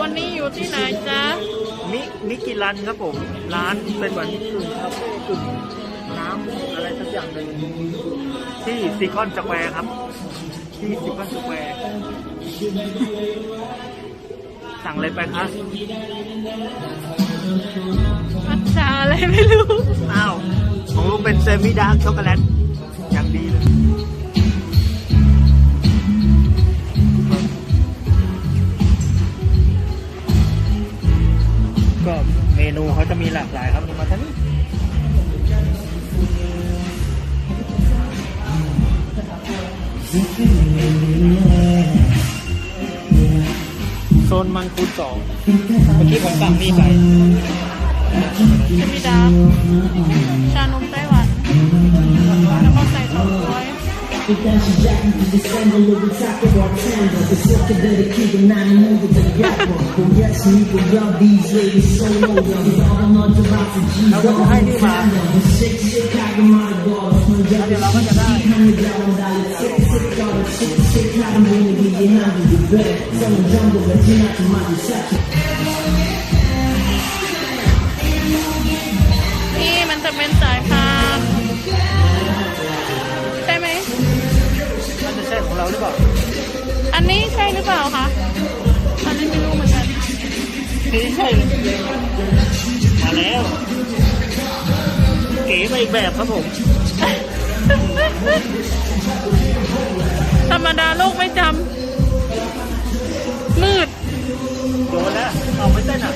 วันนี้อยู่ที่ไหนจ๊ะ มิมิกิรันครับผม ร้านเป็นเหมือนกึ่งคาเฟ่กึ่งน้ำอะไรสักอย่างหนึ่งที่ซีคอนสแควร์ครับ ที่ซีคอนสแควร์สั่งอะไรไปคะมัทฉะอะไรไม่รู้ อ้าว ของลุงเป็นเซมิดาร์กช็อกโกแลต เขาจะมีหลากหลายครับมาท่างนี้โซนมังคุดสองเมื่อกี้ผมสั่งนี่ไปจะมีดาชานม We bounce you back into the angle of the top of our triangle. It's looking better keeping not an over the rapper. Oh yes, we can rub these ladies so low. We all on the rock of G's. I'm on the triangle. The six Chicago model bars. No doubt, she's $800 Six, six dollars. Six, six, I'm gonna get you now. You better. Selling jungle, but you're not to my deception. Hey, mentor, mentor, hi. เราหรือเปล่า อันนี้ใช่หรือเปล่าคะ อันนี้ไม่รู้เหมือนกัน นี่ใช่เลยมาแล้ว เก๋ไปอีกแบบครับผม ธรรมดาโลกไม่จำมืดโยนแล้วเอาไม่เต้นอะ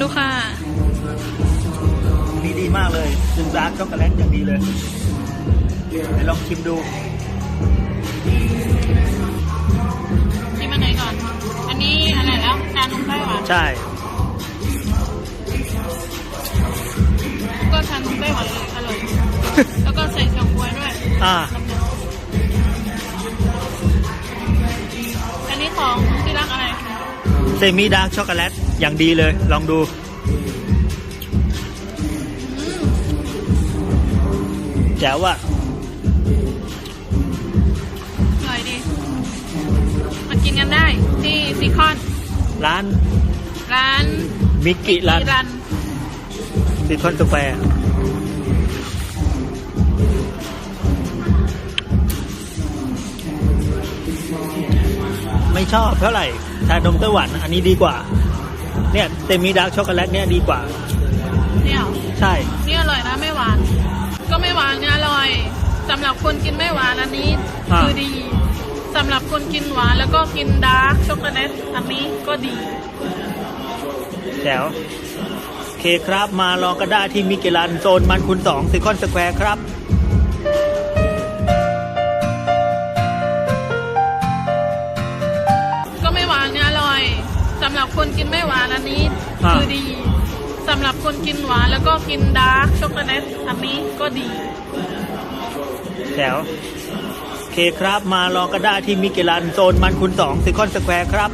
ดูค่ะ นี่ดีมากเลยซึมดาร์กช็อกโกแลตอย่างดีเลยเดี๋ยวลองชิมดู ชิมอันไหนก่อน อันนี้อะไรแล้วชานมไต้หวันใช่ก็ชานมไต้หวันเลยอร่อย แล้วก็ใส่เฉาก๊วยด้วย อ่า อันนี้ของที่รักอะไร เซมิดาร์กช็อกโกแลตอย่างดีเลย ลองดู แจ๋วอะอร่อยดี มากินกันได้ที่ซีคอน ร้านร้านมิกิรันมิรันซิคอนสแควร์ไม่ชอบเท่าไหร่ ชานมไต้หวันอันนี้ดีกว่า เนี่ยเซมิดาร์กช็อกโกแลตเนี่ยดีกว่า เนี่ยเหรอใช่นี่อร่อยนะไม่หวาน ก็ไม่หวานเนี่ยอร่อยสำหรับคนกินไม่หวานอันนี้อ่าคือดีสำหรับคนกินหวานแล้วก็กินดาร์กช็อกโกแลตอันนี้ก็ดีแจ๋วโอเคครับมาลองก็ได้ที่มิกิลันโซนมันคุณสองซิคอนสแควร์ครับำหรับคนกินไม่หวานอันนี้อ่า คือดีสำหรับคนกินหวานแล้วก็กินดาร์กช็อกโกแลตอันนี้ก็ดีแจ๋วโอเคครับมาลองก็ได้ที่มิกิลันโซนมันคุณสองซิคอนสแควร์ครับ